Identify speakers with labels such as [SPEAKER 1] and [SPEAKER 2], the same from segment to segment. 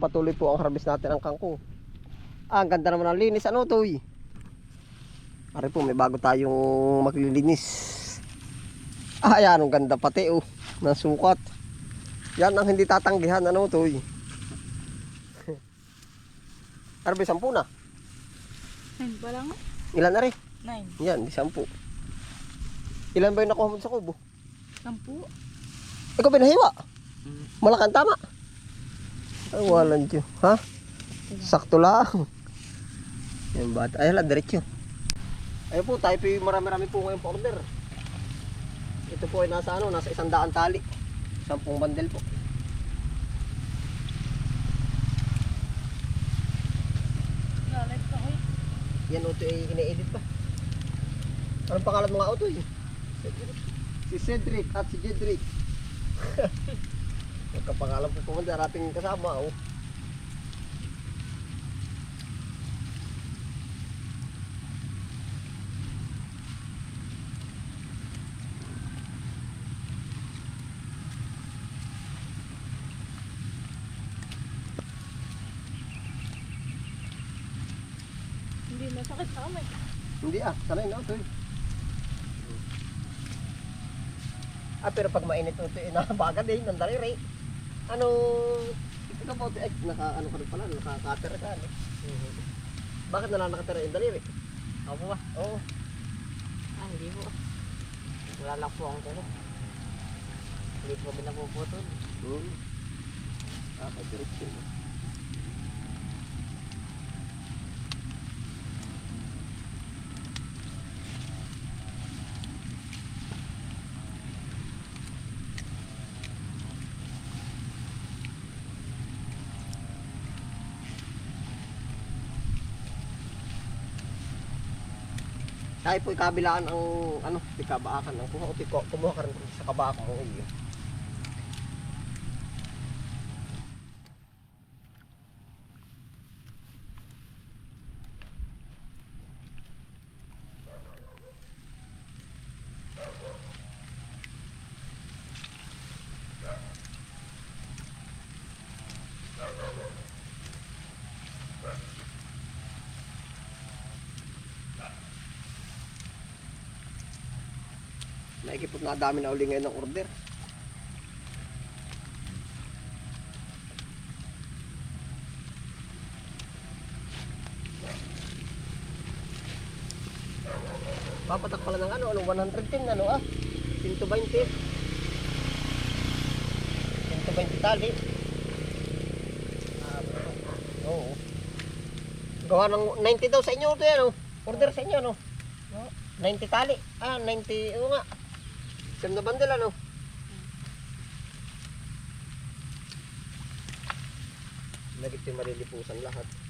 [SPEAKER 1] patuloy po ang harvest natin ang kangkong. Ah, ang ganda naman ng linis. Ano to eh? Ari po, may bago tayong maglilinis. Ah, ayan, ang ganda pati oh. Ng sukat. Yan ang hindi tatanggihan. Ano to eh? Harvest, sampu na.
[SPEAKER 2] Nine pa lang.
[SPEAKER 1] Ilan na rin?
[SPEAKER 2] Nine.
[SPEAKER 1] Yan, di sampu. Ilan ba yung nakuha mo sa kubo?
[SPEAKER 2] Sampu.
[SPEAKER 1] Ikaw pinahiwa. Malakan tama. Ay, walang Diyo. Ha? Sakto lang. Yan ba? Ay, hala, diretso. Ayun po, tayo po marami-rami po ngayon po order. Ito po ay nasa ano, nasa isang daan tali. Sampung bandel po. Yan auto ay ine-edit pa. Anong pangalan mga auto eh? Si Cedric at si Jedrick. Magkapangalan po ang ating kasama. Oh.
[SPEAKER 2] Hindi masakit sa kamay.
[SPEAKER 1] Hindi ah, sanay na ito eh. Ah, pero pag mainit ito, eh, nakabagad eh, ng daliri. Ano, ito po, eh, naka, ano ka rin pala, nakakater ka, ano? Bakit nalalakatera yung daliri?
[SPEAKER 3] Ako po ba?
[SPEAKER 1] Oo.
[SPEAKER 3] Ah, hindi po. Wala lang po ang kuko. Hindi po pinapuputol.
[SPEAKER 1] Hmm. Ah, kadiretso. Tayo po kabilaan ang ano, tikabaakan ng kuha o kumuha ka rin sa kabaakan mo iyo. Naikipot na dami na uli ngayon ng order. Papatak pala ng ano, ano, 110 ano ah. 120. 120 tali. Ah, Oo. Gawa ng 90 daw sa inyo ito yan oh. Order sa inyo no. 90 tali. Ah, 90, oo nga. Siyam na bandel ano. Lagit yung marilipusan lahat.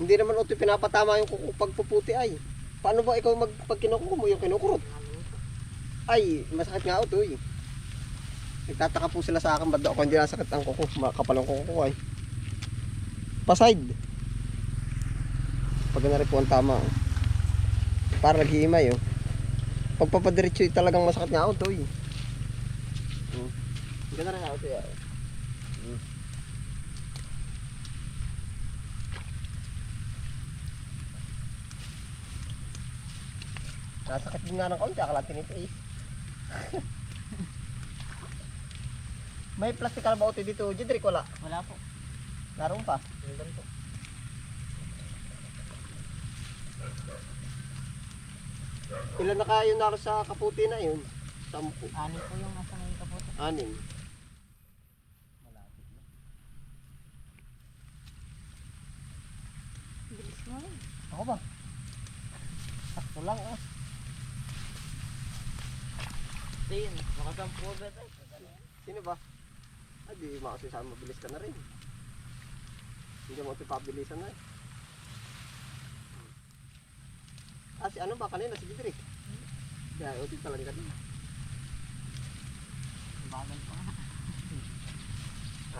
[SPEAKER 1] Hindi naman ito pinapatama yung kuku pagpuputi ay. Paano ba ikaw mag pag kinukuha mo yung kinukurot? Ay, masakit nga ito eh. Nagtataka po sila sa akin ba't ako hindi nasakit ang kuko. Makapal ang kuko ko ay. Paside. Pag na po ang tama. oh. Para naghihimay oh. Pagpapadiretso talagang masakit nga ito eh. Hmm. Ganda rin nga ito eh. Nasakit din nga ng kaunti, akala tinitiis. May plastic ka na ba uti dito, Jedrick? Wala.
[SPEAKER 3] Wala po.
[SPEAKER 1] Naroon pa.
[SPEAKER 3] Nandun po.
[SPEAKER 1] Ilan na kayo naroon sa kaputi na yun? Sampu.
[SPEAKER 3] Ani po yung nasa ngayon kaputo.
[SPEAKER 1] Anim.
[SPEAKER 2] Bilis mo.
[SPEAKER 1] Ako ba? Sakto lang ah.
[SPEAKER 3] Tin, nakasampu ba tayo?
[SPEAKER 1] Sino ba? Ay, di makasasama mabilis ka na rin. Hindi mo ito pabilisan na eh. ano ba kanina si Didrik. Kaya uti talaga kanina.
[SPEAKER 3] Bagal pa.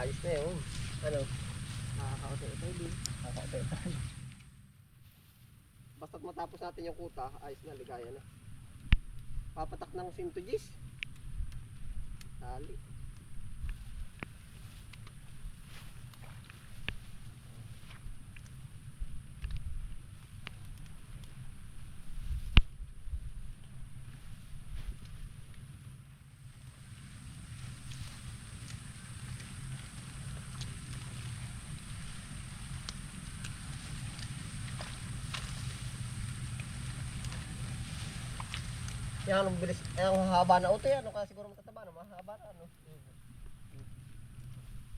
[SPEAKER 1] Ayos na yun. Ano?
[SPEAKER 3] Nakakauto-uto din.
[SPEAKER 1] Kakautin. Basta't matapos natin yung kuta, ayos na, ligaya na. Papatak ng sintugis. Tali. Yan ang bilis, eh, ang haba na yan, ano kaya siguro matataba, no? Mahaba na, ano?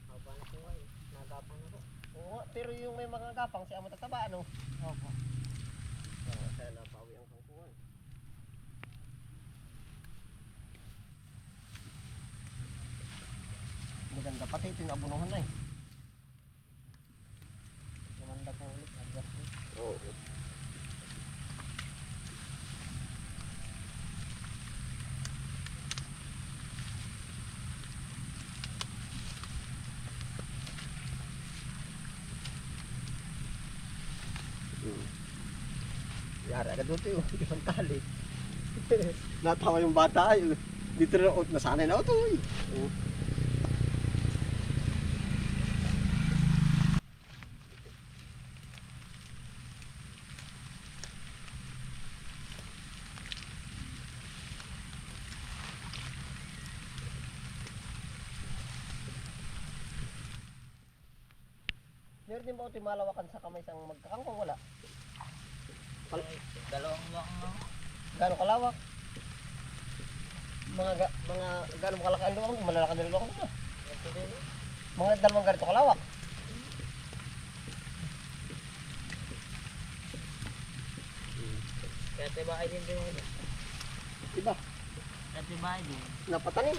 [SPEAKER 3] Haba na po kayo. Nagapang na po.
[SPEAKER 1] Oo pero yung may mga gapang, siya matataba, ano?
[SPEAKER 3] Opo.
[SPEAKER 1] Oo, kaya napawi ang kangkungan. Maganda pati, ito yung abunuhan na eh.
[SPEAKER 3] Gumanda po ulit. Adjust po.
[SPEAKER 1] Oo. Hmm. Yari agad doon ito yung ibang tali. Natawa yung bata ay. Dito na out nasanay na ito eh. Oo. Meron din ba ito malawakan sa kamay sang magkakangkong wala? Pal-
[SPEAKER 3] Dalawang lang.
[SPEAKER 1] Gano'ng kalawak? Mga ga, mga gano'ng kalaki ang luwang, malalaki na
[SPEAKER 3] din.
[SPEAKER 1] Mga dalawang ganito kalawak.
[SPEAKER 3] Kaya tibahay din din.
[SPEAKER 1] Diba?
[SPEAKER 3] Kaya tibahay din.
[SPEAKER 1] Napatanim.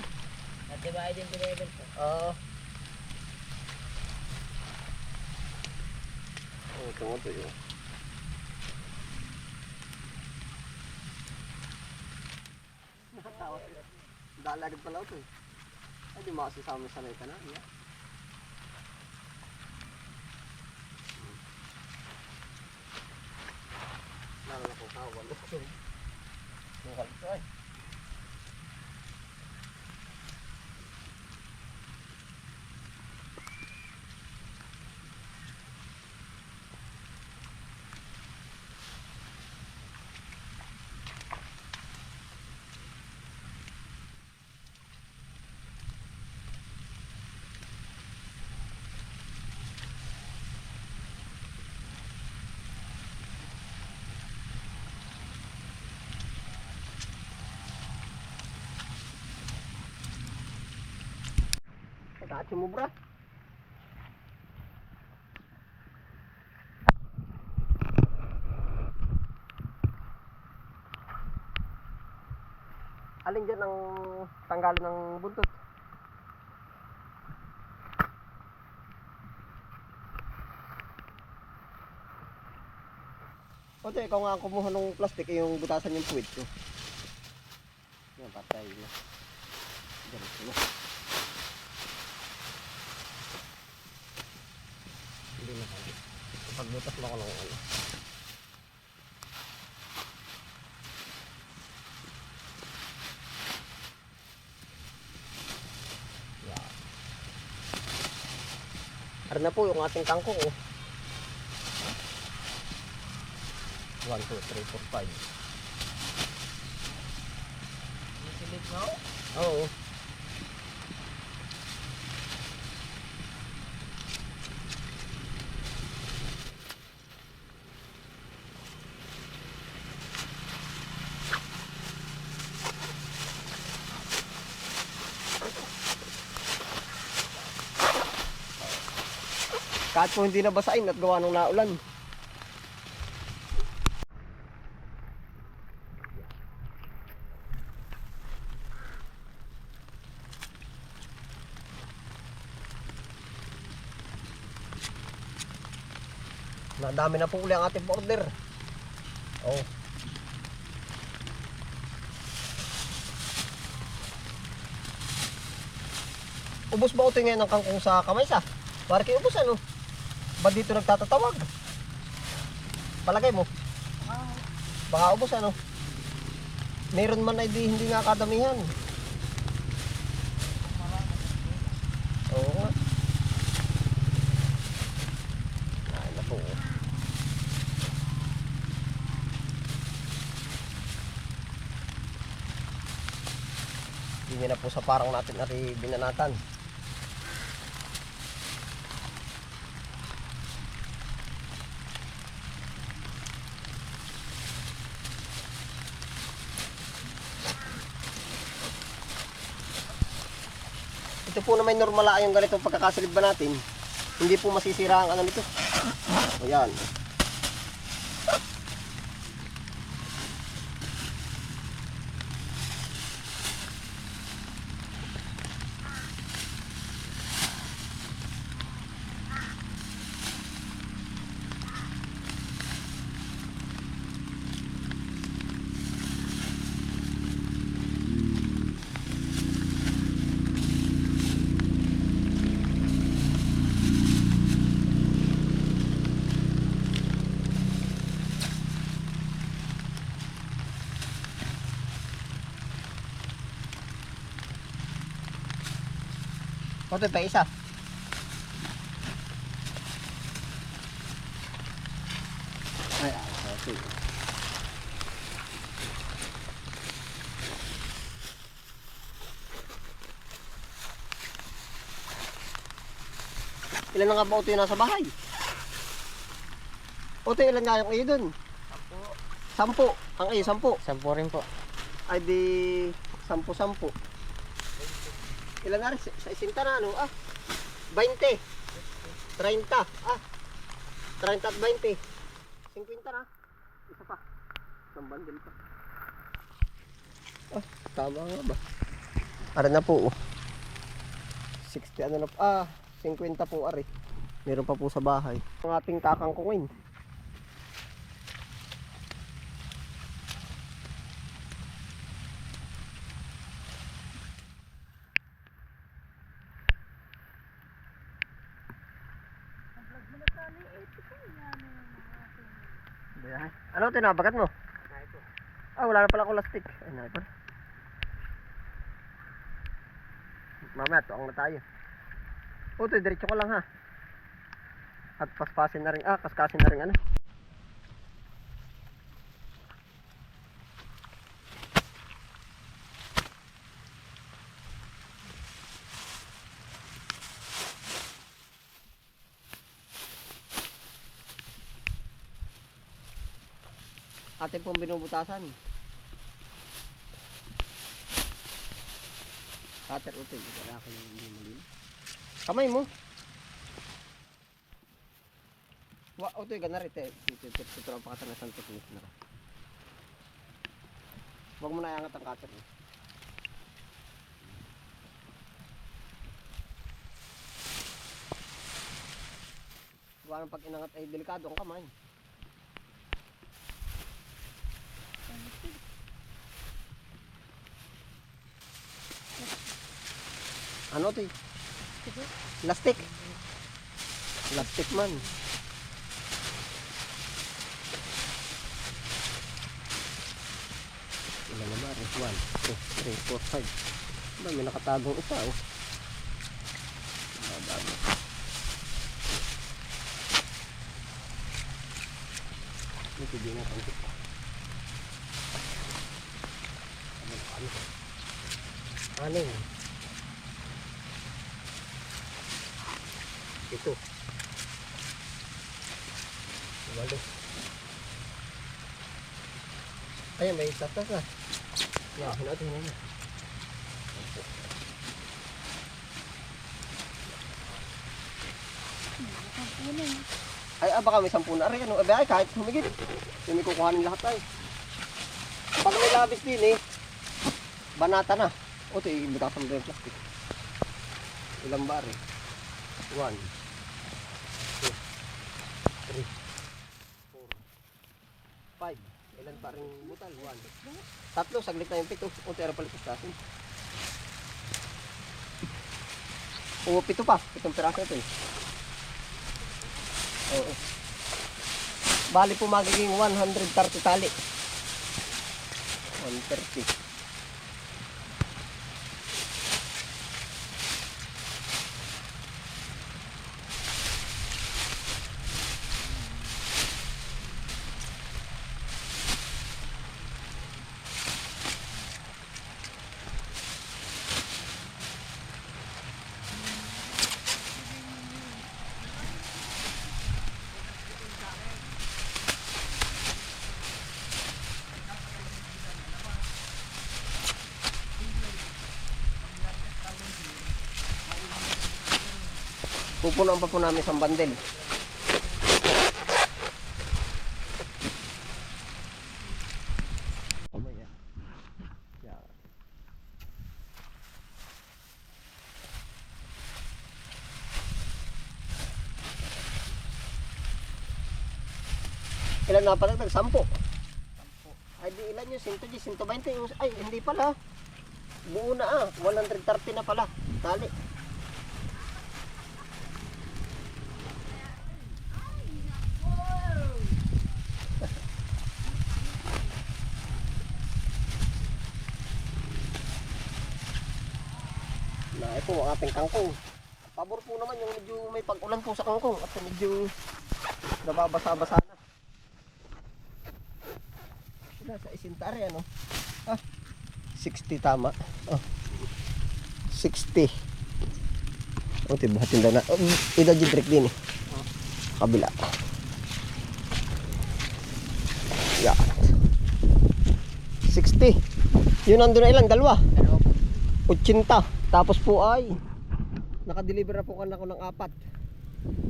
[SPEAKER 3] Kaya tibahay din pinibel po.
[SPEAKER 1] Oo. Oh, ito nga ito yun. Nakatawa sila. Dalagad pala ito eh. Ay, di makasasama sanay ka na. Yeah. Lalo na kung kawan. Yung kalito ay. Pagkatsi mo bra. Alin dyan ang tanggalin ng buntot? Ote, ikaw nga kumuha ng plastic, eh, yung butasan yung puwit ko. Yan, patay na. Ganito na. Hindi na kaya. Pagbutas mo ako ng ano. Ano na po yung ating kangkong oh. 1, 2, 3, 4, 5.
[SPEAKER 3] Silid mo?
[SPEAKER 1] Oo. Kahit po hindi nabasain at gawa ng naulan. Nadami na po uli ang ating border. Oh. Ubus ba ito ngayon ng kangkong sa kamay sa? Para kayo ubus ano? Oh. Ba dito nagtatatawag? Palagay mo? Baka ubus ano? Meron man ay di, hindi nga kadamihan. Oo nga. Ay, naku. Hindi na po sa parang natin ari binanatan. Po na may normal yung ganito pagkakasilid ba natin. Hindi po masisira ang ano nito. Ayan. Ito pa isa. Ay, okay. Ilan na nga ba ito yung nasa bahay? Oto, ilan nga yung iyo dun? Sampu. Ang iyo, sampu.
[SPEAKER 3] Sampo rin po.
[SPEAKER 1] Ay di, sampu-sampu. Ilan na rin? Sa sa isinta na ano? Ah, 20. 30. Ah, 30 at 20. 50 na. Isa pa. Isang bundle pa. Ah, tama nga ba? Ara na po. oh. 60 ano na po. Ah, 50 po ari. Meron pa po sa bahay. Ang ating kakangkungin. Ayan. Ano tinabagat mo? Ah, wala na pala akong lastik. Ay, nai pala. Mamaya, tuang na tayo. O, ito, diretso ko lang ha. At paspasin na rin, ah, kaskasin na rin ano. Atin pong binubutasan. Cutter utoy, wala ko yung hindi. Kamay mo. Wa utoy ite. Ito ito ito ang pakatan na santok ni na. Huwag mo na iangat ang cutter. eh. Huwag pag inangat ay delikado ang kamay. Ano to? Plastic. Plastic man. Ilan na ba? 1, 2, 3, 4, 5. Ba, may nakatagong isa oh. Dami. Ito din na konti. Ano ba ano? Ano yun? Ito. Walo. Ayan, may tatas na. Yakin natin yun. Ay, ah, baka may sampu na rin. Ano, abi, ay, kahit humigit. Yung may kukuhanin lahat ay. Pag may labis din eh, banata na. O, ito, mo yung plastic. Ilang bar eh. One, 4, 5. Ilan pa rin butal? 1. Tatlo, saglit na yung pito. O tera pala natin. O pito pa. Pitong piraso ito eh. Oo. Bali po magiging 130 tali. 130. Pupunan pa po namin sa bandel. Ilan na pala? Sampo. Ay di ilan yun? 110, 120. yung- Ay hindi pala. Buo na ah. 130 na pala. Tali. Ito ang ating kangkong. Pabor po naman yung medyo may pag-ulan po sa kangkong at medyo nababasa-basa na. Sila sa isintari ano? Ah, 60 tama. Oh. 60. O, tiba, tinda na. Oh, ito jidrik din eh. Kabila. Yan. 60. Yun nandun na ilan? Dalawa.
[SPEAKER 3] Dalawa po.
[SPEAKER 1] 80. Tapos po ay nakadeliver na po kan ako ng apat.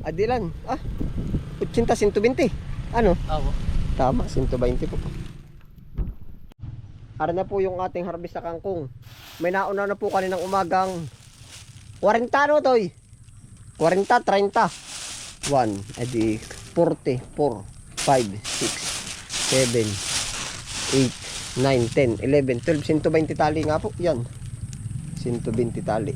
[SPEAKER 1] Adilan. Ah, 80, 120. Ano?
[SPEAKER 3] Oo.
[SPEAKER 1] Tama, 120 po. Ara na po yung ating harvest sa kangkong. May nauna na po kaninang umagang 40 no, Toy? 40, 30. 1, edi 40, 4, 5, 6, 7, 8, 9, 10, 11, 12, 120 tali nga po. Yan. 120 tali.